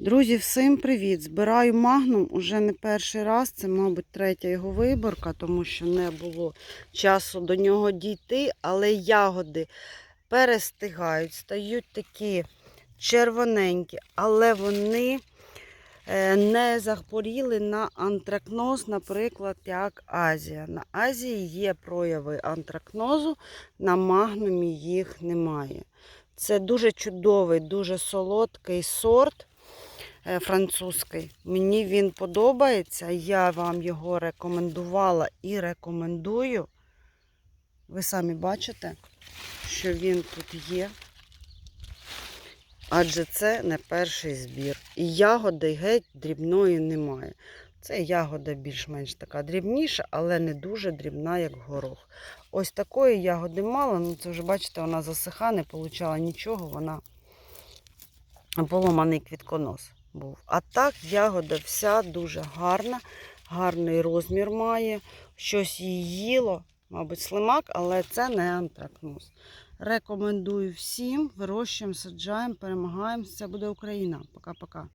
Друзі, всім привіт! Збираю магнум уже не перший раз. Це, мабуть, третя його виборка, тому що не було часу до нього дійти, але ягоди перестигають, стають такі червоненькі, але вони е, не захворіли на антракноз, наприклад, як Азія. На Азії є прояви антракнозу, на магнумі їх немає. Це дуже чудовий, дуже солодкий сорт французький. Мені він подобається. Я вам його рекомендувала і рекомендую. Ви самі бачите, що він тут є. Адже це не перший збір. І ягоди геть дрібної немає. Це ягода більш-менш така дрібніша, але не дуже дрібна, як горох. Ось такої ягоди мало, ну це вже бачите, вона засиха, не получала нічого, вона поломаний квітконос був. А так ягода вся дуже гарна, гарний розмір має, щось її їло, мабуть, слимак, але це не антракноз. Рекомендую всім, вирощуємо, саджаємо, перемагаємо. Це буде Україна. Пока-пока.